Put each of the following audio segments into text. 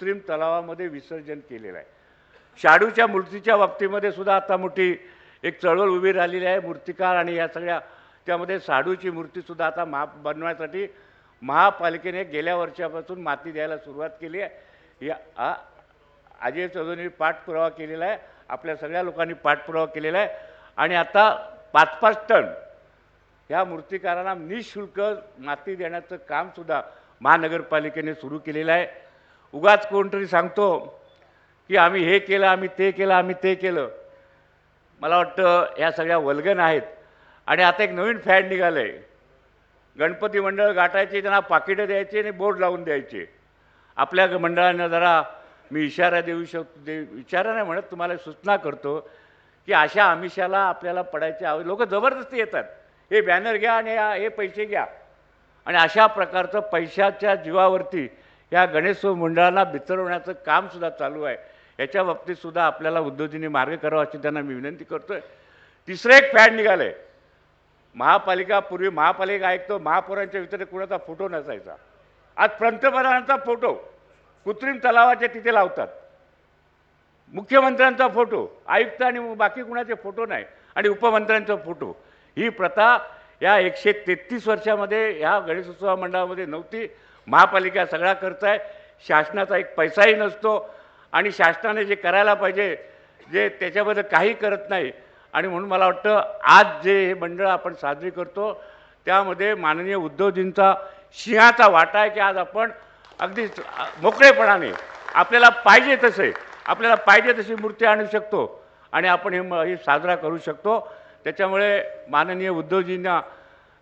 कृत्रिम तलावामध्ये विसर्जन केलेलं आहे. शाडूच्या मूर्तीच्या बाबतीमध्ये सुद्धा आता मोठी एक चळवळ उभी राहिलेली आहे. मूर्तिकार आणि या सगळ्या त्यामध्ये शाडूची मूर्तीसुद्धा आता महा बनवायसाठी महापालिकेने गेल्या वर्षापासून माती द्यायला सुरुवात केली आहे. या आ- अजय चौधरींनी पाठपुरावा केलेला आहे. आपल्या सगळ्या लोकांनी पाठपुरावा केलेला आहे. आणि आता पाच पाच टन ह्या मूर्तिकारांना निशुल्क माती देण्याचं कामसुद्धा महानगरपालिकेने सुरू केलेलं आहे. उगाच कोणतरी सांगतो की आम्ही हे केलं आम्ही ते केलं आम्ही ते केलं. मला वाटतं ह्या सगळ्या वल्गन आहेत. आणि आता एक नवीन फॅड निघालं आहे गणपती मंडळ गाठायचे त्यांना पाकिटं द्यायचे आणि बोर्ड लावून द्यायचे. आपल्या मंडळांना जरा मी इशारा देऊ शकतो दे इशारा नाही म्हणत तुम्हाला सूचना करतो की अशा आमिषाला आपल्याला पडायचे आव लोक जबरदस्ती येतात. हे बॅनर घ्या आणि या- हे पैसे घ्या. आणि अशा प्रकारचं पैशाच्या जीवावरती या गणेशोत्सव मंडळाला बिथरवण्याचं कामसुद्धा चालू आहे. याच्या बाबतीतसुद्धा आपल्याला उद्योजींनी मार्ग करावा अशी त्यांना मी विनंती करतोय. तिसरं एक फॅड निघालं आहे महापालिका पूर्वी महापालिका ऐकतो महापौरांच्या व्यतिरिक्त कुणाचा फोटो नसायचा. आज पंतप्रधानांचा फोटो कृत्रिम तलावाच्या तिथे लावतात. मुख्यमंत्र्यांचा फोटो आयुक्त आणि बाकी कुणाचे फोटो नाही आणि उपमंत्र्यांचा फोटो. ही प्रथा या एकशे तेहतीस वर्षामध्ये ह्या गणेशोत्सव मंडळामध्ये नव्हती. महापालिका सगळा खर्च आहे शासनाचा एक पैसाही नसतो आणि शासनाने जे करायला पाहिजे जे त्याच्याबद्दल काही करत नाही. आणि म्हणून मला वाटतं आज जे हे मंडळ आपण साजरी करतो त्यामध्ये माननीय उद्धवजींचा सिंहाचा वाटा आहे की आज आपण अगदी मोकळेपणाने आपल्याला पाहिजे तसे आपल्याला पाहिजे तशी मूर्ती आणू शकतो आणि आपण हे म- हे साजरा करू शकतो. त्याच्यामुळे माननीय उद्धवजींना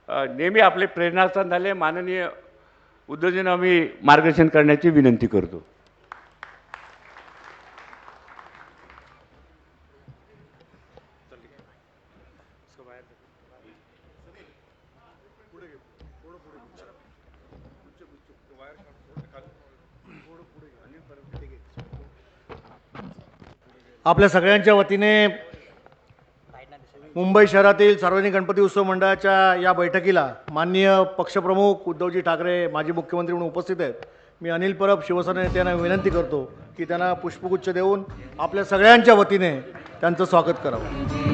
नेहमी आपले प्रेरणास्थान झाले. माननीय उद्धवजींना आम्ही मार्गदर्शन करण्याची विनंती करतो. आपल्या सगळ्यांच्या वतीने मुंबई शहरातील सार्वजनिक गणपती उत्सव मंडळाच्या या बैठकीला माननीय पक्षप्रमुख उद्धवजी ठाकरे माजी मुख्यमंत्री म्हणून उपस्थित आहेत. मी अनिल परब शिवसेना नेत्यांना विनंती करतो की त्यांना पुष्पगुच्छ देऊन आपल्या सगळ्यांच्या वतीने त्यांचं स्वागत करावं.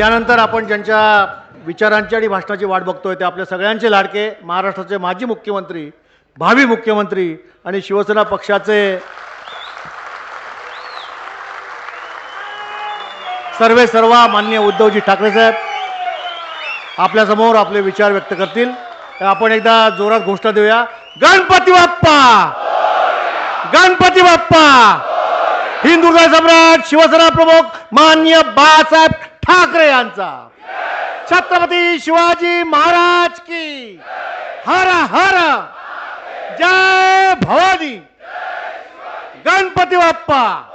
यानंतर आपण ज्यांच्या विचारांची आणि भाषणाची वाट बघतोय ते आपल्या सगळ्यांचे लाडके महाराष्ट्राचे माजी मुख्यमंत्री भावी मुख्यमंत्री आणि शिवसेना पक्षाचे सर्वे सर्वा मान्य उद्धवजी ठाकरे साहेब आपल्यासमोर आपले विचार व्यक्त करतील. तर आपण एकदा जोरात घोषणा देऊया. गणपती बाप्पा! गणपती बाप्पा! हिंदुर्गा सम्राट शिवसेना प्रमुख मान्य बाळासाहेब ठाकरे यांचा. छत्रपती शिवाजी महाराज की. हर हर. जय भवानी. गणपती बाप्पा.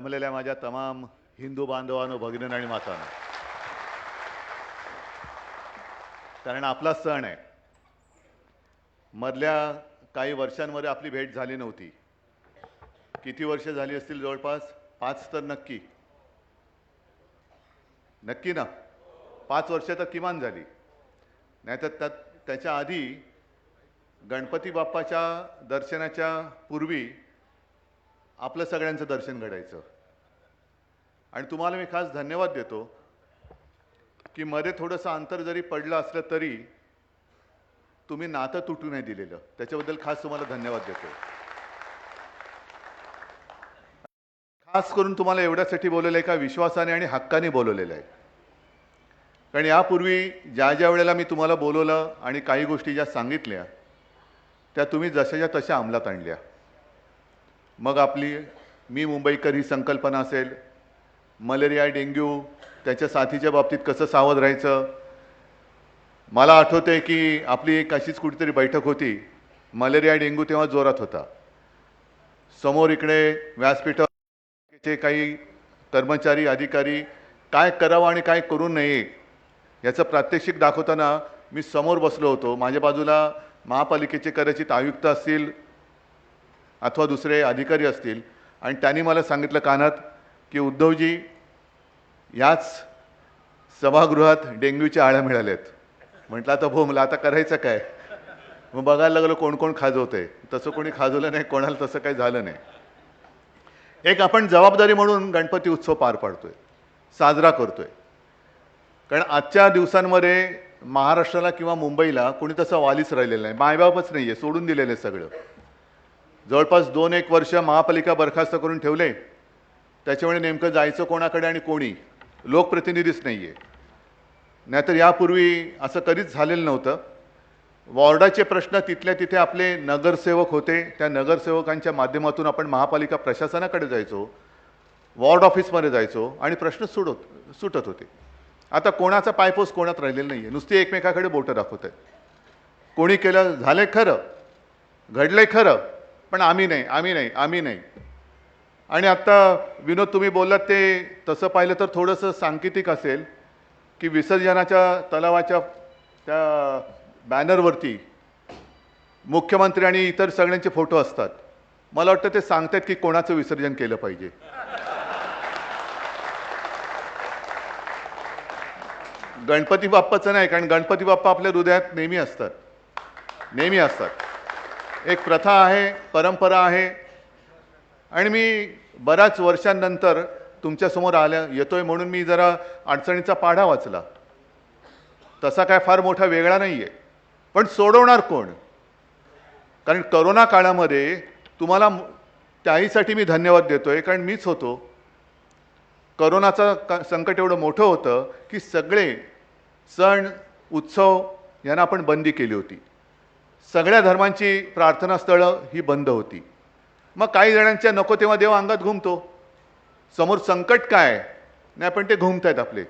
जमलेल्या माझ्या तमाम हिंदू बांधवांनो भगिनींनो आणि मातांनो. कारण आपला सण आहे. मधल्या काही वर्षांमध्ये आपली भेट झाली नव्हती. किती वर्ष झाली असतील जवळपास? पाच तर नक्की. नक्की ना? पाच वर्ष तर किमान झाली. नाहीतर त्यात त्याच्या आधी गणपती बाप्पाच्या दर्शनाच्या पूर्वी आपलं सगळ्यांचं दर्शन घडायचं. आणि तुम्हाला मी खास धन्यवाद देतो की मध्ये थोडंसं अंतर जरी पडलं असलं तरी तुम्ही नातं तुटू नाही दिलेलं. त्याच्याबद्दल खास तुम्हाला धन्यवाद देतो. खास करून तुम्हाला एवढ्यासाठी बोलवलं आहे का विश्वासाने आणि हक्काने बोलवलेलं आहे. कारण यापूर्वी ज्या ज्या वेळेला मी तुम्हाला बोलवलं आणि काही गोष्टी ज्या सांगितल्या त्या तुम्ही जशाच्या तशा अंमलात आणल्या. मग आपली मी मुंबईकर ही संकल्पना असेल. मलेरिया डेंग्यू त्याच्या साथीच्या बाबतीत कसं सावध राहायचं? मला आठवतंय की आपली एक अशीच कुठेतरी बैठक होती. मलेरिया डेंग्यू तेव्हा जोरात होता. समोर इकडे व्यासपीठाचे काही कर्मचारी अधिकारी काय करावं आणि काय करू नये याचं प्रात्यक्षिक दाखवताना मी समोर बसलो होतो. माझ्या बाजूला महापालिकेचे कदाचित आयुक्त असतील अथवा दुसरे अधिकारी असतील. आणि त्यांनी मला सांगितलं कानात की उद्धवजी याच सभागृहात डेंग्यूच्या आळ्या मिळाल्यात. म्हटलं आता भो मला आता करायचं काय? मग बघायला लागलो कोण कोण खाजवतंय. तसं कोणी खाजवलं नाही कोणाला तसं काही झालं नाही. एक आपण जबाबदारी म्हणून गणपती उत्सव पार पाडतोय. साजरा करतोय. कारण आजच्या दिवसांमध्ये महाराष्ट्राला किंवा मुंबईला कोणी तसा वालीच राहिलेलं नाही. मायबापच नाही आहे सोडून दिलेलं आहे सगळं. जवळपास दोन एक वर्ष महापालिका बरखास्त करून ठेवले. त्याच्यामुळे नेमकं जायचं कोणाकडे आणि कोणी? लोकप्रतिनिधीच नाही आहे नाहीतर यापूर्वी असं कधीच झालेलं नव्हतं. वॉर्डाचे प्रश्न तिथल्या तिथे आपले नगरसेवक होते. त्या नगरसेवकांच्या माध्यमातून आपण महापालिका प्रशासनाकडे जायचो वॉर्ड ऑफिसमध्ये जायचो आणि प्रश्न सुटत सुटत होते. आता कोणाचा पायपोस कोणात राहिलेला नाही आहे नुसती एकमेकाकडे बोटं दाखवत आहेत. कोणी केलं झालंय खरं. घडलंय खरं. पण आम्ही नाही आम्ही नाही आम्ही नाही. आणि आत्ता विनोद तुम्ही बोललात ते तसं पाहिलं तर थोडंसं सांकेतिक असेल की विसर्जनाच्या तलावाच्या त्या बॅनरवरती मुख्यमंत्री आणि इतर सगळ्यांचे फोटो असतात. मला वाटतं ते सांगतात की कोणाचं विसर्जन केलं पाहिजे. गणपती बाप्पाचं नाही कारण गणपती बाप्पा आपल्या हृदयात नेहमी असतात. नेहमी असतात. एक प्रथा आहे परंपरा आहे. आणि मी बऱ्याच वर्षांनंतर तुमच्यासमोर आल्या येतोय म्हणून मी जरा अडचणीचा पाढा वाचला. तसा काय फार मोठा वेगळा नाही आहे पण सोडवणार कोण? कारण करोना काळामध्ये तुम्हाला त्याहीसाठी मी धन्यवाद देतोय कारण मीच होतो. करोनाचं का संकट एवढं मोठं होतं की सगळे सण उत्सव यांना आपण बंदी केली होती. सगळ्या धर्मांची प्रार्थनास्थळं ही बंद होती. मग काही जणांच्या नको तेव्हा देव अंगात घुमतो. समोर संकट काय? नाही पण ते घुमतायत आपले.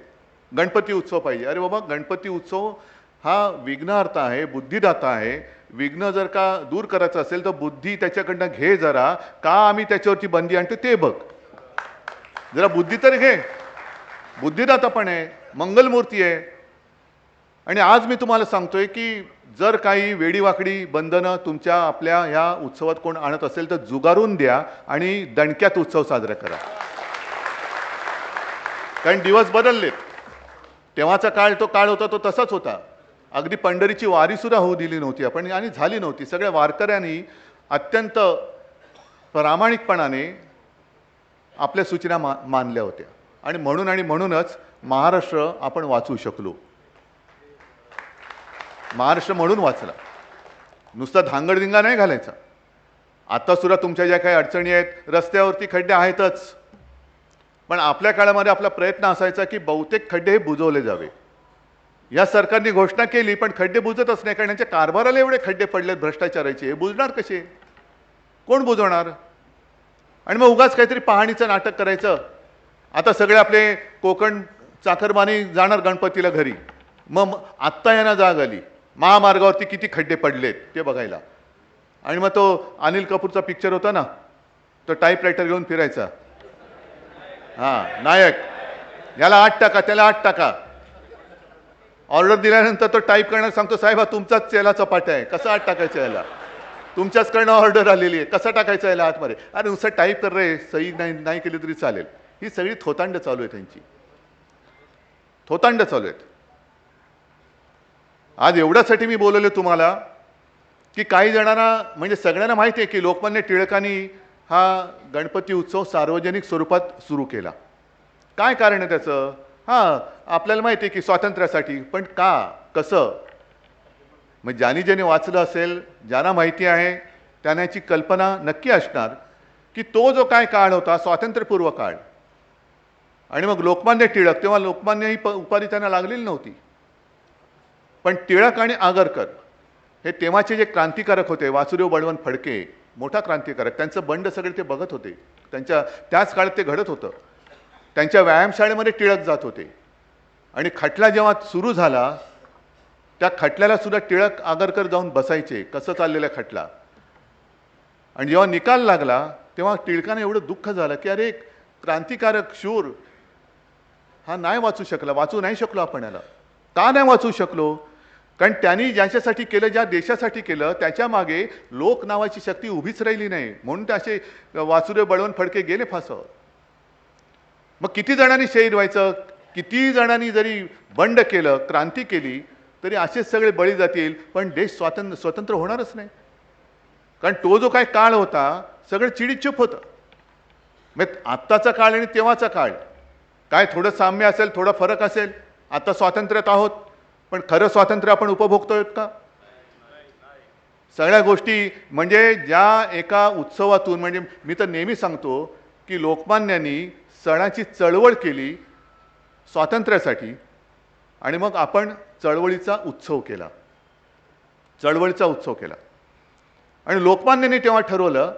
गणपती उत्सव पाहिजे. अरे बाबा गणपती उत्सव हा विघ्नार्थ आहे बुद्धिदाता आहे. विघ्न जर का दूर करायचं असेल तर बुद्धी त्याच्याकडनं घे जरा. का आम्ही त्याच्यावरती बंदी आणतो ते बघ. जरा बुद्धी तर घे. बुद्धिदाता पण आहे मंगलमूर्ती आहे. आणि आज मी तुम्हाला सांगतोय की जर काही वेडीवाकडी बंधनं तुमच्या आपल्या ह्या उत्सवात कोण आणत असेल तर जुगारून द्या आणि दणक्यात उत्सव साजरा करा. कारण दिवस बदललेत. तेव्हाचा काळ तो काळ होता तो तसाच होता. अगदी पंढरीची वारीसुद्धा होऊ दिली नव्हती आपण आणि झाली नव्हती. सगळ्या वारकऱ्यांनी अत्यंत प्रामाणिकपणाने आपल्या सूचना मा मानल्या होत्या. आणि म्हणून आणि म्हणूनच महाराष्ट्र आपण वाचू शकलो. महाराष्ट्र म्हणून वाचला. नुसता धांगडधिंगा नाही घालायचा. आता सुद्धा तुमच्या ज्या काही अडचणी आहेत रस्त्यावरती खड्डे आहेतच. पण आपल्या काळामध्ये आपला प्रयत्न असायचा की बहुतेक खड्डे हे बुजवले जावे. या सरकारने घोषणा केली पण खड्डे बुजतच नाही कारण यांच्या कारभाराला एवढे खड्डे पडलेत भ्रष्टाचाराचे. हे बुजणार कसे? कोण बुजवणार? आणि मग उगाच काहीतरी पाहणीचं नाटक करायचं. आता सगळे आपले कोकण चाकरमानी जाणार गणपतीला घरी. मग आत्ता यांना जाग आली. महामार्गावरती किती खड्डे पडलेत ते बघायला. आणि मग तो अनिल कपूरचा पिक्चर होता ना तो टाईप रायटर घेऊन फिरायचा. हां नायक याला आठ टाका त्याला आठ टाका. ऑर्डर दिल्यानंतर तो टाईप करणार सांगतो साहेब हा तुमचाच चेला चपाट्या आहे. कसा आठ टाकायचा याला? तुमच्याचकडनं ऑर्डर आलेली आहे. कसा टाकायचा याला आतमध्ये? अरे नुसतं टाईप कर रे. सही नाही नाही केली तरी चालेल. ही सगळी थोतांड चालू आहे त्यांची. थोतांड चालू आहेत. आज एवढ्यासाठी मी बोलवले तुम्हाला की काही जणांना म्हणजे सगळ्यांना माहिती आहे की लोकमान्य टिळकांनी हा गणपती उत्सव सार्वजनिक स्वरूपात सुरू केला. काय कारण आहे त्याचं? हां आपल्याला माहिती आहे की स्वातंत्र्यासाठी पण का? कसं? मग ज्यांनी ज्याने वाचलं असेल ज्यांना माहिती आहे त्यांना याची कल्पना नक्की असणार की तो जो काय काळ होता स्वातंत्र्यपूर्व काळ. आणि मग लोकमान्य टिळक तेव्हा लोकमान्य ही प उपाधी त्यांना लागलेली नव्हती. पण टिळक आणि आगरकर हे तेव्हाचे जे क्रांतिकारक होते वासुदेव बळवंत फडके मोठा क्रांतिकारक. त्यांचं बंड सगळे ते बघत होते. त्यांच्या त्याच काळात ते घडत होतं. त्यांच्या व्यायामशाळेमध्ये टिळक जात होते. आणि खटला जेव्हा सुरू झाला त्या खटल्याला सुद्धा टिळक आगरकर जाऊन बसायचे कसं चाललेला खटला. आणि जेव्हा निकाल लागला तेव्हा टिळकाने एवढं दुःख झालं की अरे क्रांतिकारक शूर हा नाही वाचू शकला वाचू नाही शकलो आपण याला. का नाही वाचू शकलो? कारण त्यांनी ज्याच्यासाठी केलं ज्या देशासाठी केलं त्याच्यामागे लोक नावाची शक्ती उभीच राहिली नाही. म्हणून ते असे वासुदेव बळवंत फडके गेले फासावर मग किती जणांनी शहीद व्हायचं? किती जणांनी जरी बंड केलं क्रांती केली तरी असेच सगळे बळी जातील. पण देश स्वातंत्र्य स्वतंत्र होणारच नाही. कारण तो जो काय काळ होता सगळं चिडीचूप होतं. मग आत्ताचा काळ आणि तेव्हाचा काळ. काय थोडं साम्य असेल थोडा फरक असेल आता स्वातंत्र्यात आहोत. पण खरं स्वातंत्र्य आपण उपभोगतोय का? सगळ्या गोष्टी म्हणजे ज्या एका उत्सवातून म्हणजे मी तर नेहमी सांगतो की लोकमान्यांनी सणाची चळवळ केली स्वातंत्र्यासाठी आणि मग आपण चळवळीचा उत्सव केला. चळवळीचा उत्सव केला. आणि लोकमान्यांनी तेव्हा ठरवलं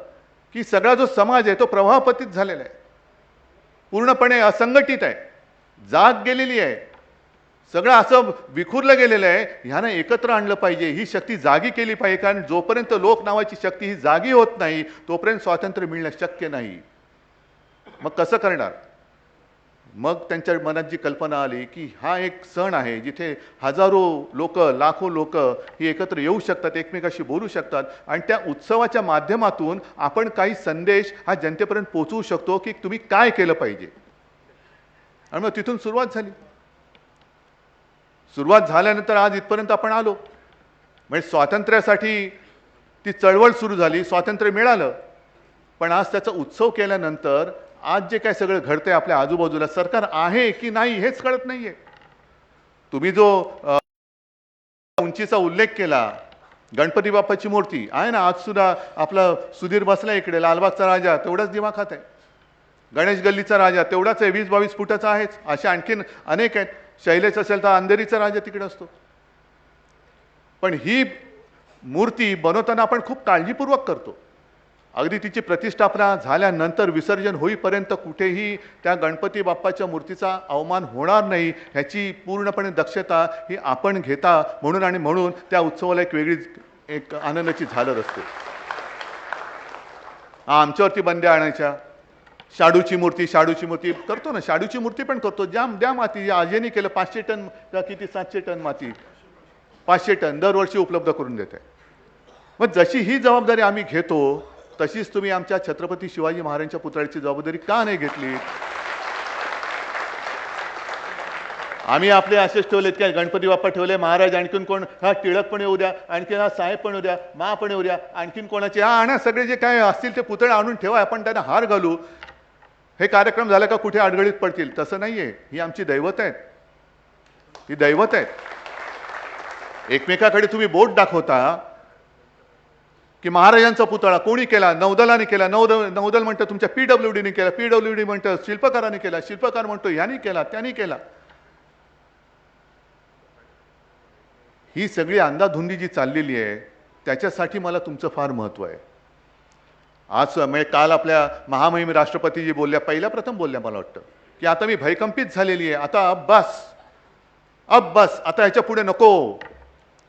की सगळा जो समाज आहे तो प्रवाहपतीत झालेला आहे. पूर्णपणे असंघटित आहे. जाग गेलेली आहे. सगळं असं विखुरलं गेलेलं आहे. ह्यानं एकत्र आणलं पाहिजे. ही शक्ती जागी केली पाहिजे. कारण जोपर्यंत लोक नावाची शक्ती ही जागी होत नाही तोपर्यंत स्वातंत्र्य मिळणं शक्य नाही. मग कसं करणार? मग त्यांच्या मनात जी कल्पना आली की हा एक सण आहे जिथे हजारो लोक लाखो लोक ही एकत्र येऊ शकतात एकमेकाशी बोलू शकतात आणि त्या उत्सवाच्या माध्यमातून आपण काही संदेश हा जनतेपर्यंत पोचवू शकतो की तुम्ही काय केलं पाहिजे. आणि मग तिथून सुरुवात झाली. सुरुवात झाल्यानंतर आज इथपर्यंत आपण आलो. म्हणजे स्वातंत्र्यासाठी ती चळवळ सुरू झाली स्वातंत्र्य मिळालं. पण आज त्याचा उत्सव केल्यानंतर आज जे काय सगळं घडतंय आपल्या आजूबाजूला सरकार आहे की नाही हेच कळत नाही आहे तुम्ही जो उंचीचा उल्लेख केला गणपती बाप्पाची मूर्ती आहे ना आज सुद्धा आपला सुधीर बसला इकडे लालबागचा राजा तेवढाच दिवा खात आहे. गणेश गल्लीचा राजा तेवढाच आहे वीस बावीस फुटाचा आहेच असे आणखीन अनेक आहेत. शैलेश असेल तर अंधेरीचा राजा तिकडे असतो. पण ही मूर्ती बनवताना आपण खूप काळजीपूर्वक करतो. अगदी तिची प्रतिष्ठापना झाल्यानंतर विसर्जन होईपर्यंत कुठेही त्या गणपती बाप्पाच्या मूर्तीचा अवमान होणार नाही ह्याची पूर्णपणे दक्षता ही आपण घेता म्हणून आणि म्हणून त्या उत्सवाला एक वेगळी एक आनंदाची झालर असते. हा, आमच्यावरती बंद्या आणायच्या. शाडूची मूर्ती शाडूची मूर्ती करतो ना शाडूची मूर्ती पण करतो. ज्या द्या माती आजेने केलं पाचशे टन किती सातशे टन माती. पाचशे टन दरवर्षी उपलब्ध करून देते. मग जशी ही जबाबदारी आम्ही घेतो तशीच तुम्ही आमच्या छत्रपती शिवाजी महाराजांच्या पुतळ्याची जबाबदारी का नाही घेतली? आम्ही आपले असेच ठेवलेत काय? गणपती बाप्पा ठेवले महाराज आणखीन कोण? हा टिळक पण येऊ द्या आणखीन हा साहेब पण येऊ द्या मा पण येऊ द्या आणखीन कोणाचे? हा आणा सगळे जे काय असतील ते पुतळे आणून ठेवा आपण त्यांना हार घालू. हे कार्यक्रम झाला का कुठे अडगळीत पडतील? तसं नाहीये. ही आमची दैवत आहेत. ही दैवत आहेत. एकमेकाकडे तुम्ही बोट दाखवता की महाराजांचा पुतळा कोणी केला? नौदलाने केला. नौदल नौदल म्हणतं तुमच्या पीडब्ल्यू डीने केला. पीडब्ल्यू डी म्हणतं शिल्पकाराने केला. शिल्पकार म्हणतो यांनी केला त्यांनी केला. ही सगळी अंदाधुंदी जी चाललेली आहे त्याच्यासाठी मला तुमचं फार महत्त्व आहे. आज म्हणजे काल आपल्या महामहिम राष्ट्रपतीजी बोलल्या पहिल्या प्रथम बोलल्या मला वाटतं की आता मी भयकंपित झालेली आहे. आता अब्बास बस अब बस आता ह्याच्या पुढे नको.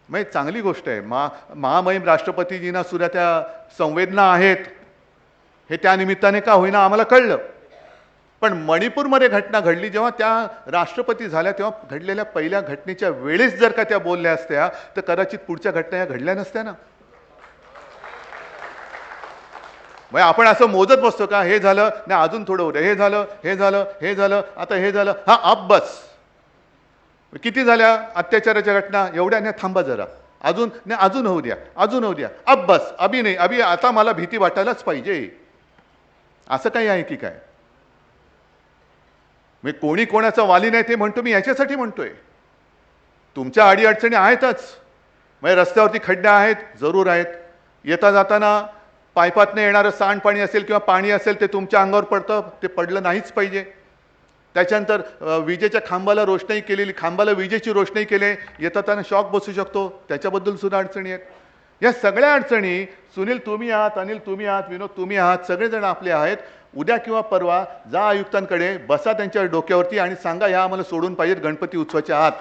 म्हणजे चांगली गोष्ट आहे. मा महामहिम राष्ट्रपतीजींना सुद्धा त्या संवेदना आहेत. हे त्या निमित्ताने का होईना आम्हाला कळलं. पण मणिपूरमध्ये घटना घडली जेव्हा त्या राष्ट्रपती झाल्या तेव्हा घडलेल्या पहिल्या घटनेच्या वेळेस जर का त्या बोलल्या असत्या तर कदाचित पुढच्या घटना या घडल्या नसत्या ना. मग आपण असं मोजत बसतो का हे झालं नाही अजून थोडं होतं हे झालं हे झालं हे झालं आता हे झालं हा अब बस. किती झाल्या अत्याचाराच्या घटना? एवढ्या नाही थांबा जरा. अजून नाही अजून होऊ द्या अजून होऊ द्या. अब बस अभि नाही अभि आता मला भीती वाटायलाच पाहिजे. असं काही आहे की काय? मी कोणी कोणाचा वाली नाही ते म्हणतो मी याच्यासाठी म्हणतोय. तुमच्या अडीअडचणी आहेतच. म्हणजे रस्त्यावरती खड्डे आहेत जरूर आहेत. येता जाताना पायपातनं येणारं सांडपाणी असेल किंवा पाणी असेल ते तुमच्या अंगावर पडतं ते पडलं नाहीच पाहिजे. त्याच्यानंतर विजेच्या खांबाला रोषणाई केलेली खांबाला विजेची रोषणाई केली येता त्यांना शॉक बसू शकतो. त्याच्याबद्दल सुद्धा अडचणी आहेत. या सगळ्या अडचणी सुनील तुम्ही आहात अनिल तुम्ही आहात विनोद तुम्ही आहात सगळेजण आपले आहेत. उद्या किंवा परवा जा आयुक्तांकडे बसा त्यांच्या डोक्यावरती आणि सांगा ह्या आम्हाला सोडून पाहिजेत गणपती उत्सवाच्या आत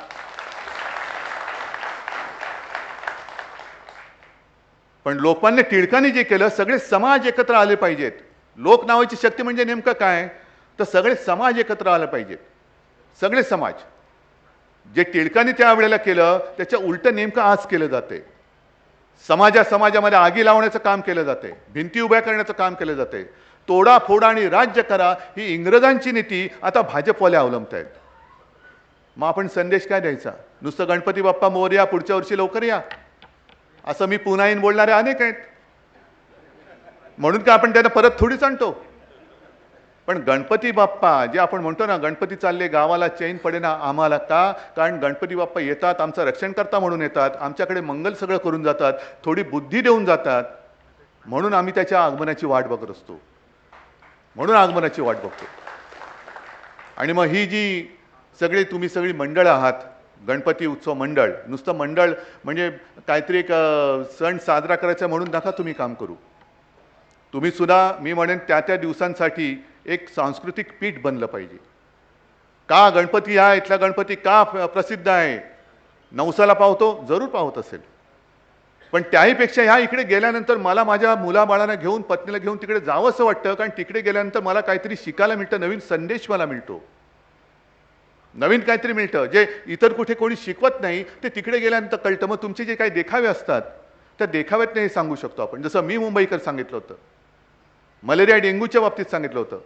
पण लोकमान्य टिळकांनी जे केलं सगळे समाज एकत्र आले पाहिजेत. लोक नावाची शक्ती म्हणजे नेमकं काय? तर सगळे समाज एकत्र आले पाहिजेत. सगळे समाज. जे टिळकांनी त्यावेळेला केलं त्याच्या उलट नेमकं आज केलं जाते समाजा समाजामध्ये आगी लावण्याचं काम केलं जाते भिंती उभ्या करण्याचं काम केलं जाते तोडा फोडा आणि राज्य करा ही इंग्रजांची नीती आता भाजपवाले अवलंबत आहेत मग आपण संदेश काय द्यायचा? नुसतं गणपती बाप्पा मोर्या पुढच्या वर्षी लवकर या. असं मी पुन्हा येईन बोलणारे अनेक आहेत. म्हणून का आपण त्यांना परत थोडीच आणतो. पण गणपती बाप्पा जे आपण म्हणतो ना गणपती चालले गावाला चैन पडेना आम्हाला का? कारण गणपती बाप्पा येतात आमचं रक्षण करता म्हणून येतात आमच्याकडे मंगल सगळं करून जातात थोडी बुद्धी देऊन जातात. म्हणून आम्ही त्याच्या आगमनाची वाट बघत असतो. म्हणून आगमनाची वाट बघतो. आणि मग ही जी सगळी तुम्ही सगळी मंडळ आहात गणपती उत्सव मंडळ. नुसतं मंडळ म्हणजे काहीतरी एक सण साजरा करायचा म्हणून नका तुम्ही काम करू. तुम्ही सुद्धा मी म्हणेन त्या त्या दिवसांसाठी एक सांस्कृतिक पीठ बनलं पाहिजे. का गणपती हा इथला गणपती का प्रसिद्ध आहे? नवसाला पावतो जरूर पावत असेल. पण त्याहीपेक्षा ह्या इकडे गेल्यानंतर मला माझ्या मुलाबाळांना घेऊन पत्नीला घेऊन तिकडे जावंसं वाटतं कारण तिकडे गेल्यानंतर मला काहीतरी शिकायला मिळतं नवीन संदेश मला मिळतो. नवीन काहीतरी मिळतं. जे इतर कुठे कोणी शिकवत नाही ते तिकडे गेल्यानंतर कळतं. मग तुमचे जे काही देखावे असतात त्या देखाव्यात नाही सांगू शकतो आपण. जसं मी मुंबईकर सांगितलं होतं. मलेरिया डेंग्यूच्या बाबतीत सांगितलं होतं.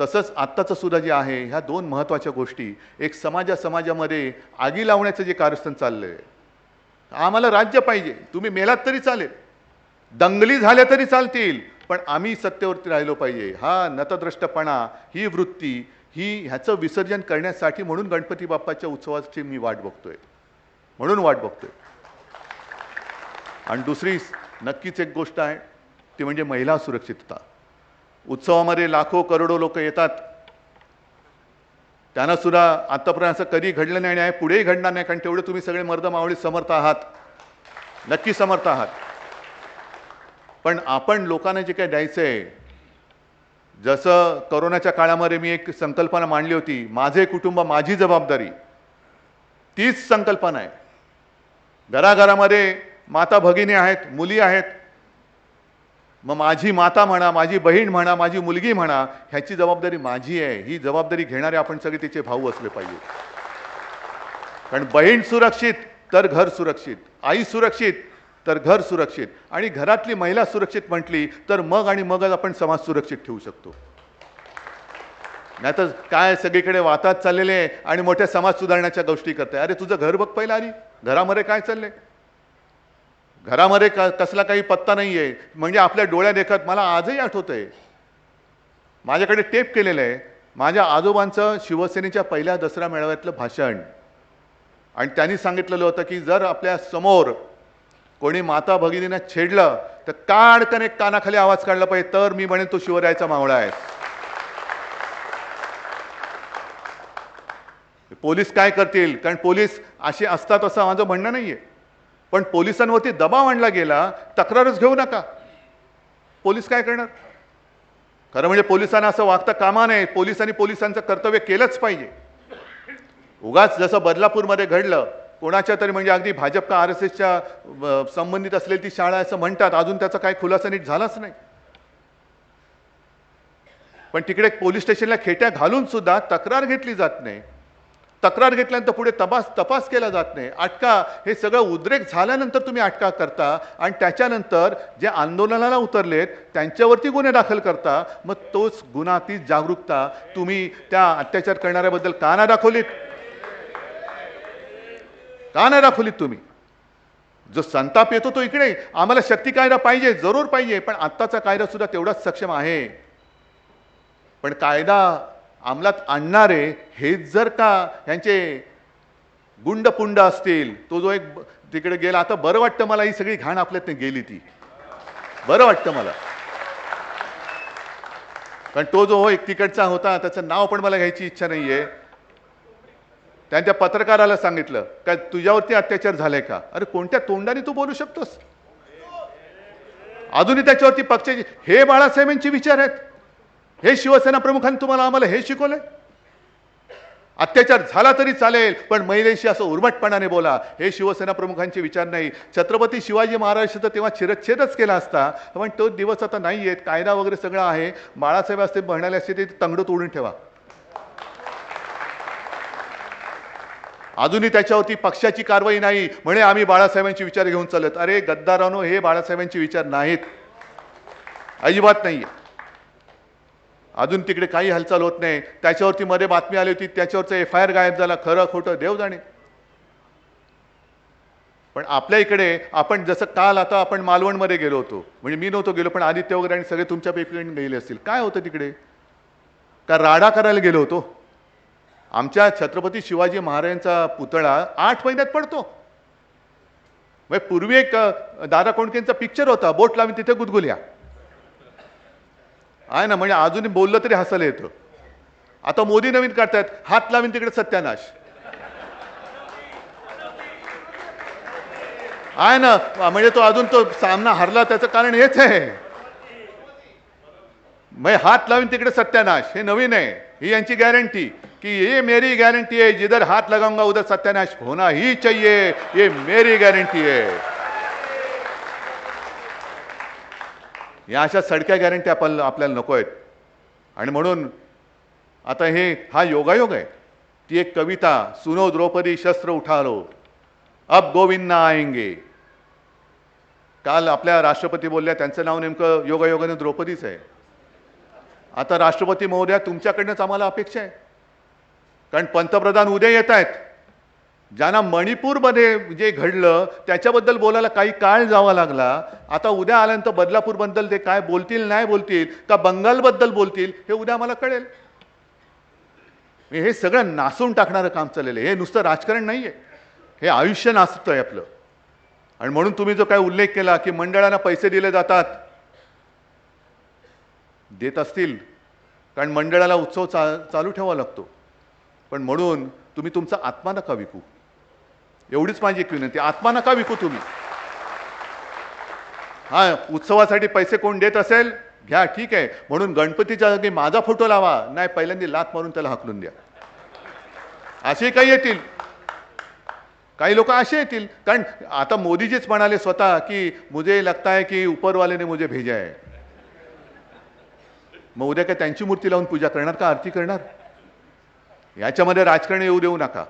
तसंच आत्ताचं सुद्धा जे आहे ह्या दोन महत्त्वाच्या गोष्टी एक समाजा समाजामध्ये आगी लावण्याचं जे कारस्थान चाललं आहे आम्हाला राज्य पाहिजे. तुम्ही मेलात तरी चालेल. दंगली झाल्या तरी चालतील. पण आम्ही सत्तेवरती राहिलो पाहिजे. हा नतद्रष्टपणा ही वृत्ती ही ह्याचं विसर्जन करण्यासाठी म्हणून गणपती बाप्पाच्या उत्सवाची मी वाट बघतोय. म्हणून वाट बघतोय. आणि दुसरी नक्कीच एक गोष्ट आहे ती म्हणजे महिला सुरक्षितता. उत्सवामध्ये लाखो करोडो लोक येतात. त्यांना सुद्धा आतापर्यंत असं कधी घडलं नाही आणि आहे पुढेही घडणार नाही कारण तेवढे तुम्ही सगळे मर्द मावळी समर्थ आहात. नक्की समर्थ आहात. पण आपण लोकांना जे काही द्यायचं आहे जसं करोनाच्या काळामध्ये मी एक संकल्पना मांडली होती माझे कुटुंब माझी जबाबदारी तीच संकल्पना आहे. घराघरामध्ये माता भगिनी आहेत मुली आहेत मग माझी माता म्हणा माझी बहीण म्हणा माझी मुलगी म्हणा ह्याची जबाबदारी माझी आहे. ही जबाबदारी घेणारे आपण सगळे तिचे भाऊ असले पाहिजे. कारण बहीण सुरक्षित तर घर सुरक्षित आई सुरक्षित तर घर सुरक्षित. आणि घरातली महिला सुरक्षित म्हटली तर मग आणि मगच आपण समाज सुरक्षित ठेवू शकतो. नाहीतर काय सगळीकडे वातात चाललेले आहे आणि मोठ्या समाज सुधारण्याच्या गोष्टी करताय. अरे तुझं घर बघ पहिला आली घरामध्ये काय चाललंय? घरामध्ये क कसला काही पत्ता नाही आहे म्हणजे आपल्या डोळ्या देखत मला आजही आठवत आहे माझ्याकडे टेप केलेलं आहे. माझ्या आजोबांचं शिवसेनेच्या पहिल्या दसरा मेळाव्यातलं भाषण. आणि त्यांनी सांगितलेलं होतं की जर आपल्यासमोर कोणी माता भगिनीनं छेडलं तर काड त्याने कानाखाली आवाज काढला पाहिजे. तर मी म्हणेन तो शिवरायाचा मावळा आहे. पोलीस काय करतील? कारण पोलीस असे असतात असं माझं म्हणणं नाहीये. पण पोलिसांवरती दबाव आणला गेला तक्रारच घेऊ नका. पोलीस काय करणार? खरं म्हणजे पोलिसांना असं वागता कामा नये. पोलिसांनी पोलिसांचं कर्तव्य केलंच पाहिजे. उगाच जसं बदलापूरमध्ये घडलं कोणाच्या तरी म्हणजे अगदी भाजप का आर एस एसच्या संबंधित असलेली ती शाळा असं म्हणतात अजून त्याचा काही खुलासा नीट झालाच नाही. पण तिकडे पोलीस स्टेशनला खेट्या घालून सुद्धा तक्रार घेतली जात नाही. तक्रार घेतल्यानंतर पुढे तपास तपास केला जात नाही. अटका हे सगळं उद्रेक झाल्यानंतर तुम्ही अटका करता आणि त्याच्यानंतर जे आंदोलनाला उतरलेत त्यांच्यावरती गुन्हे दाखल करता. मग तोच गुन्हा तीच जागरूकता तुम्ही त्या अत्याचार करणाऱ्याबद्दल का नाही दाखवलीत? का नाही दाखवलीत तुम्ही. जो संताप येतो तो इकडे. आम्हाला शक्ती कायदा पाहिजे जरूर पाहिजे पण आत्ताचा कायदा सुद्धा तेवढाच सक्षम आहे. पण कायदा अंमलात आणणारे हेच जर का ह्यांचे गुंडपुंड असतील तो जो एक तिकडे गेला आता बरं वाटतं मला ही सगळी घाण आपल्यात गेली ती. बरं वाटतं मला. कारण तो जो हो, एक तिकडचा होता त्याचं नाव पण मला घ्यायची इच्छा नाहीये. आहे त्यांच्या पत्रकाराला सांगितलं काय तुझ्यावरती अत्याचार झालाय का? अरे कोणत्या तोंडाने तू बोलू शकतोस? अजूनही त्याच्यावरती पक्षाचे हे बाळासाहेबांचे विचार आहेत. हे शिवसेना प्रमुखांनी तुम्हाला आम्हाला हे शिकवलंय. अत्याचार झाला तरी चालेल पण महिलेशी असं उर्मटपणाने बोला. हे शिवसेना प्रमुखांचे विचार नाही. छत्रपती शिवाजी महाराज तर तेव्हा शिरच्छेदच केला असता. पण तो दिवस आता नाही आहेत कायदा वगैरे सगळं आहे. बाळासाहेब असते म्हणाले असते ते तंगडं तोडून ठेवा. अजूनही त्याच्यावरती पक्षाची कारवाई नाही म्हणे आम्ही बाळासाहेबांचे विचार घेऊन चालत अरे गद्दारानो हे बाळासाहेबांचे विचार नाहीत. अजिबात नाहीये. अजून तिकडे काही हालचाल होत नाही. त्याच्यावरती मध्ये बातमी आली होती त्याच्यावरचा एफ आय आर गायब झाला. खरं खोटं देव जाणे. पण आपल्या इकडे आपण जसं काल आता आपण मालवणमध्ये गेलो होतो. म्हणजे मी नव्हतो गेलो पण आदित्य वगैरे आणि सगळे तुमच्या पैकी गेले असतील. काय होतं तिकडे? का राडा करायला गेलो होतो? आमच्या छत्रपती शिवाजी महाराजांचा पुतळा आठ महिन्यात पडतो. म्हणजे पूर्वी एक दादा कोंडकेंचा पिक्चर होता बोट लावून तिथे गुदगुल्या. आहे ना म्हणजे अजूनही बोललं तरी हसायला येतं. आता मोदी नवीन काढतायत हात लावीन तिकडे सत्यानाश. आहे ना म्हणजे तो अजून तो सामना हरला त्याचं कारण हेच आहे. म्हणजे हात लावीन तिकडे सत्यानाश हे नवीन आहे. ही यांची गॅरंटी की ये मेरी गॅरंटी है जिधर हाथ लगाऊंगा उधर सत्यानाश होना ही चाहिए. ये मेरी गॅरंटी है या अशा सडक्या गॅरंटी आपण आपल्याला नको आहेत. आणि म्हणून आता हे हा योगायोग आहे. ती एक कविता सुनो द्रौपदी शस्त्र उठालो अब गोविंद आएंगे. काल आपल्या राष्ट्रपती बोलल्या त्यांचं नाव नेमकं योगायोगाने द्रौपदीच आहे. आता राष्ट्रपती महोदया तुमच्याकडनंच आम्हाला अपेक्षा आहे. कारण पंतप्रधान उद्या येत आहेत. ज्यांना मणिपूरमध्ये जे घडलं त्याच्याबद्दल बोलायला काही काळ जावा लागला. आता उद्या आल्यानंतर बदलापूरबद्दल ते काय बोलतील नाही बोलतील का बंगालबद्दल बोलतील हे उद्या आम्हाला कळेल. हे सगळं नासून टाकणारं काम चाललेलं आहे. हे नुसतं राजकारण नाही आहे हे आयुष्य नाचतं आहे आपलं. आणि म्हणून तुम्ही जो काय उल्लेख केला की मंडळांना पैसे दिले जातात देत असतील कारण मंडळाला उत्सव चा चालू ठेवावा लागतो. पण म्हणून तुम्ही तुमचा आत्मा नका विकू. एवढीच माझी एक विनंती आत्मा नका विकू तुम्ही. हा उत्सवासाठी पैसे कोण देत असेल? घ्या ठीक आहे. म्हणून गणपतीच्या जागी माझा फोटो लावा नाही पहिल्यांदा लात मारून त्याला हाकलून द्या. असे काही येतील. काही लोक असे येतील. कारण आता मोदीजीच म्हणाले स्वतः की मुझे लगता है की ऊपर मुझे भेजा है. मग उद्या काय त्यांची मूर्ती लावून पूजा करणार का आरती करणार? याच्यामध्ये राजकारण येऊ देऊ नका.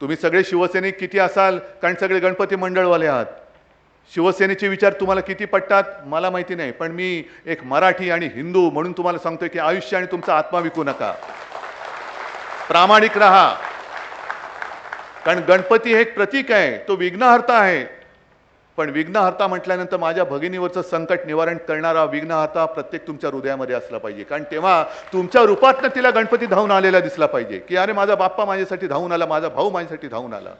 तुम्ही सगळे शिवसैनिक किती असाल कारण सगळे गणपती मंडळवाले आहात. शिवसेनेचे विचार तुम्हाला किती पटतात मला माहिती नाही पण मी एक मराठी आणि हिंदू म्हणून तुम्हाला सांगतोय की आयुष्य आणि तुमचा आत्मा विकू नका. प्रामाणिक राहा. कारण गणपती हे एक प्रतीक आहे तो विघ्नहर्ता आहे. पण विघ्नहर्ता म्हटल्यानंतर माझ्या भगिनीवरचं संकट निवारण करणारा विघ्नहर्ता प्रत्येक तुमच्या हृदयामध्ये असला पाहिजे. कारण तेव्हा तुमच्या रूपातनं तिला गणपती धावून आलेला दिसला पाहिजे. की अरे माझा बाप्पा माझ्यासाठी धावून आला माझा भाऊ माझ्यासाठी धावून आला.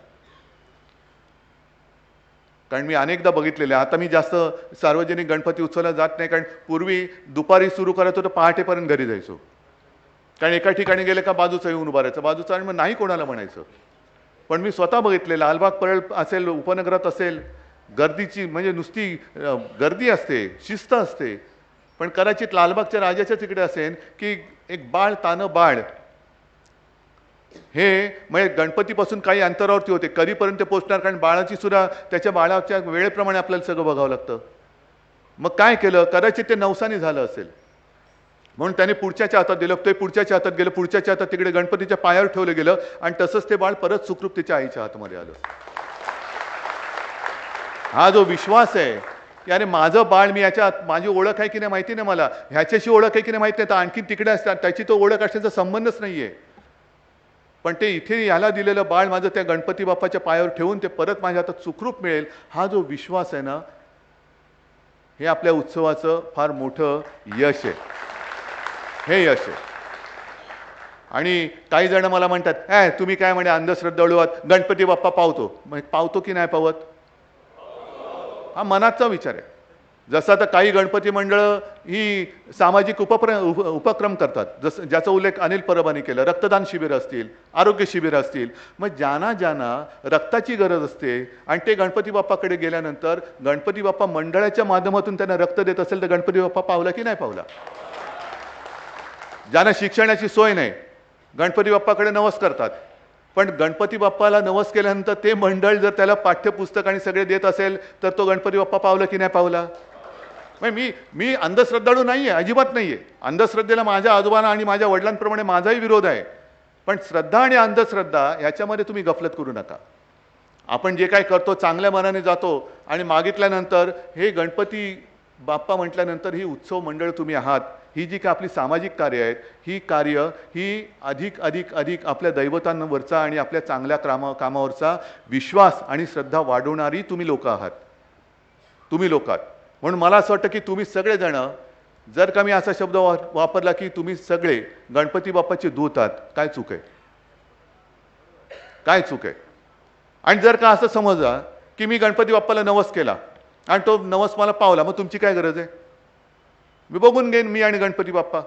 कारण मी अनेकदा बघितलेले आहे. आता मी जास्त सार्वजनिक गणपती उत्सवाला जात नाही कारण पूर्वी दुपारी सुरू करायचो तर पहाटेपर्यंत घरी जायचो. कारण एका ठिकाणी गेलं का बाजूचं येऊन उभारायचं बाजूचं आणि मग नाही कोणाला म्हणायचं. पण मी स्वतः बघितलेलं अलबाग परळ असेल उपनगरात असेल गर्दीची म्हणजे नुसती गर्दी असते शिस्त असते. पण कदाचित लालबागच्या राजाच्या तिकडे असेल की एक बाळ तानं बाळ. हे म्हणजे गणपतीपासून काही अंतरावरती होते. कधीपर्यंत पोचणार? कारण बाळाची सुद्धा त्याच्या बाळाच्या वेळेप्रमाणे आपल्याला सगळं बघावं लागतं. मग काय केलं? कदाचित ते नवसानी झालं असेल. म्हणून त्याने पुढच्याच्या हातात दिलं ते पुढच्याच्या हातात गेलं. पुढच्याच्या हातात तिकडे गणपतीच्या पायावर ठेवलं गेलं. आणि तसंच ते बाळ परत सुखरूप त्याच्या आईच्या हातमध्ये आलं. हा जो विश्वास आहे की अरे माझं बाळ मी याच्यात माझी ओळख आहे की नाही माहिती नाही मला. ह्याच्याशी ओळख आहे की नाही माहिती नाही तर आणखी तिकडे असतात त्याची तो ओळख असण्याचा संबंधच नाही आहे पण ते इथे याला दिलेलं बाळ माझं त्या गणपती बाप्पाच्या पायावर ठेवून ते परत माझ्या हातात सुखरूप मिळेल हा जो विश्वास आहे ना हे आपल्या उत्सवाचं फार मोठं यश आहे. हे यश आहे. आणि काही जण मला म्हणतात ॲ तुम्ही काय म्हणे अंधश्रद्धाळू आहात? गणपती बाप्पा पावतो. म्हणजे पावतो की नाही पावत? हा मनाचा विचार आहे. जसं आता काही गणपती मंडळं ही सामाजिक उपप्र उप उपक्रम करतात. जसं ज्याचा उल्लेख अनिल परबांनी केला रक्तदान शिबिर असतील आरोग्य शिबिर असतील. मग ज्यांना ज्यांना रक्ताची गरज असते आणि ते गणपती बाप्पाकडे गेल्यानंतर गणपती बाप्पा मंडळाच्या माध्यमातून त्यांना रक्त देत असेल तर गणपती बाप्पा पावला की नाही पावला? ज्यांना शिक्षणाची सोय नाही गणपती बाप्पाकडे नवस करतात. पण गणपती बाप्पाला नवस केल्यानंतर ते मंडळ जर त्याला पाठ्यपुस्तक आणि सगळे देत असेल तर तो गणपती बाप्पा पावला की नाही पावला? म्हणजे मी मी अंधश्रद्धाळू नाही आहे अजिबात नाही आहे अंधश्रद्धेला माझ्या आजोबांना आणि माझ्या वडिलांप्रमाणे माझाही विरोध आहे. पण श्रद्धा आणि अंधश्रद्धा याच्यामध्ये तुम्ही गफलत करू नका. आपण जे काय करतो चांगल्या मनाने जातो आणि मागितल्यानंतर हे गणपती बाप्पा म्हटल्यानंतर ही उत्सव मंडळ तुम्ही आहात. ही जी काय आपली सामाजिक कार्य आहेत ही कार्य ही अधिक अधिक अधिक आपल्या दैवतांवरचा आणि आपल्या चांगल्या कामा कामावरचा विश्वास आणि श्रद्धा वाढवणारी तुम्ही लोक आहात. तुम्ही लोक आहात. म्हणून मला असं वाटतं की तुम्ही सगळेजण जर का मी असा शब्द वा वापरला की तुम्ही सगळे गणपती बाप्पाचे दूत आहात काय चूक आहे? काय चूक आहे? आणि जर का असं समजा की मी गणपती बाप्पाला नवस केला आणि तो नवस मला पावला मग तुमची काय गरज आहे? मी बघून घेईन मी आणि गणपती बाप्पा.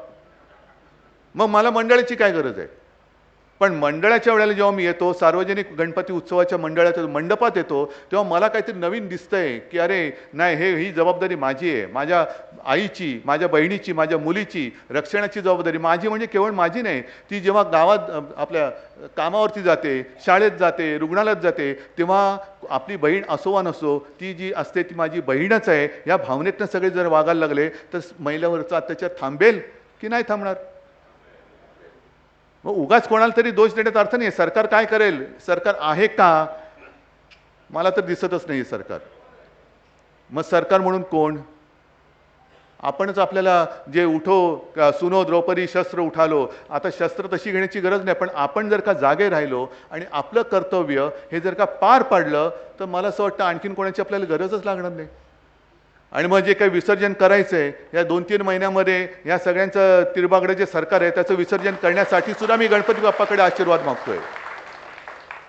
मग मला मंडळाची काय गरज आहे? पण मंडळाच्या वेळेला जेव्हा मी येतो सार्वजनिक गणपती उत्सवाच्या मंडळाच्या मंडपात येतो तेव्हा मला काहीतरी नवीन दिसतंय की अरे नाही हे ही जबाबदारी माझी आहे. माझ्या आईची माझ्या बहिणीची माझ्या मुलीची रक्षणाची जबाबदारी माझी म्हणजे केवळ माझी नाही. ती जेव्हा गावात आपल्या कामावरती जाते शाळेत जाते रुग्णालयात जाते तेव्हा आपली बहीण असो वा नसो ती जी असते ती माझी बहीणच आहे. या भावनेतनं सगळे जर वागायला लागले तर महिलावरचा अत्याचार थांबेल की नाही थांबणार? मग उगाच कोणाला तरी दोष देण्यात अर्थ नाही. सरकार काय करेल? सरकार आहे का? मला तर दिसतच नाही सरकार. मग सरकार म्हणून कोण? आपणच आपल्याला जे उठो का सुनो द्रौपदी शस्त्र उठालो. आता शस्त्र तशी घेण्याची गरज नाही पण आपण जर का जागे राहिलो आणि आपलं कर्तव्य हे जर का पार पाडलं तर मला असं वाटतं आणखीन कोणाची आपल्याला गरजच लागणार नाही. आणि मग जे काही विसर्जन करायचं आहे या दोन तीन महिन्यामध्ये या सगळ्यांचं तिरबागडं जे सरकार आहे त्याचं विसर्जन करण्यासाठी सुद्धा मी गणपती बाप्पाकडे आशीर्वाद मागतोय.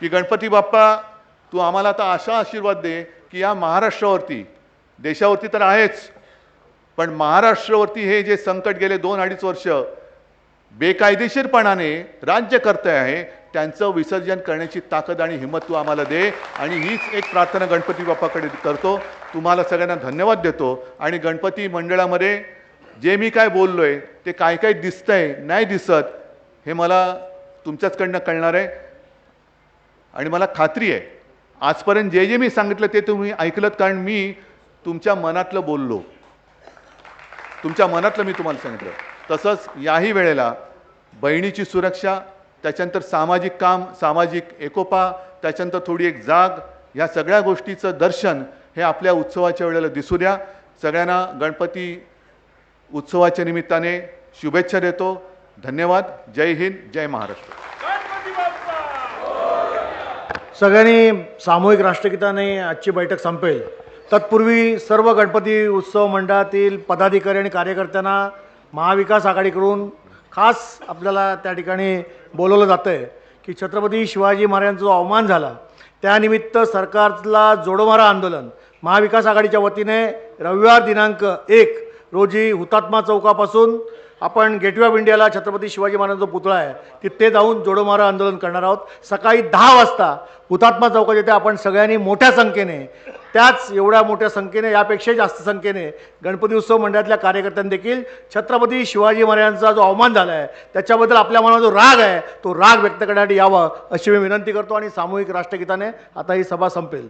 की गणपती बाप्पा तू आम्हाला आता अशा आशीर्वाद दे की या महाराष्ट्रावरती देशावरती तर आहेच पण महाराष्ट्रावरती हे जे संकट गेले दोन अडीच वर्ष बेकायदेशीरपणाने राज्य करते आहे त्यांचं विसर्जन करण्याची ताकद आणि हिंमत तू आम्हाला दे. आणि हीच एक प्रार्थना गणपती बाप्पाकडे करतो. तुम्हाला सगळ्यांना धन्यवाद देतो. आणि गणपती मंडळामध्ये जे मी काय बोललो आहे ते काय काय दिसतंय नाही दिसत हे मला तुमच्याचकडनं कळणार आहे. आणि मला खात्री आहे आजपर्यंत जे जे मी सांगितलं ते तुम्ही ऐकलं कारण मी तुमच्या मनातलं बोललो. तुमच्या मनातलं मी तुम्हाला सांगितलं. तसंच याही वेळेला बहिणीची सुरक्षा त्याच्यानंतर सामाजिक काम सामाजिक एकोपा त्याच्यानंतर थोडी एक जाग या सगळ्या गोष्टीचं दर्शन हे आपल्या उत्सवाच्या वेळेला दिसू द्या. सगळ्यांना गणपती उत्सवाच्या निमित्ताने शुभेच्छा देतो. धन्यवाद. जय हिंद जय महाराष्ट्र. सगळ्यांनी सामूहिक राष्ट्रगीताने आजची बैठक संपेल. तत्पूर्वी सर्व गणपती उत्सव मंडळातील पदाधिकारी आणि कार्यकर्त्यांना महाविकास आघाडीकडून खास आपल्याला त्या ठिकाणी बोलवलं जातं आहे की छत्रपती शिवाजी महाराजांचा जो अवमान झाला त्यानिमित्त सरकारला जोडोमारा आंदोलन. महाविकास आघाडीच्या वतीने रविवार दिनांक एक रोजी हुतात्मा चौकापासून आपण गेटवे ऑफ इंडियाला छत्रपती शिवाजी महाराजांचा पुतळा आहे तिथे जाऊन जोडोमारा आंदोलन करणार आहोत. सकाळी दहा वाजता हुतात्मा चौकात येथे आपण सगळ्यांनी मोठ्या संख्येने त्याच एवढ्या मोठ्या संख्येने यापेक्षाही जास्त संख्येने गणपती उत्सव मंडळातल्या कार्यकर्त्यांनी देखील छत्रपती शिवाजी महाराजांचा जो अवमान झाला आहे त्याच्याबद्दल आपल्या मनात जो राग आहे तो राग व्यक्त करण्यासाठी यावा अशी मी विनंती करतो आणि सामूहिक राष्ट्रगीताने आता ही सभा संपेल.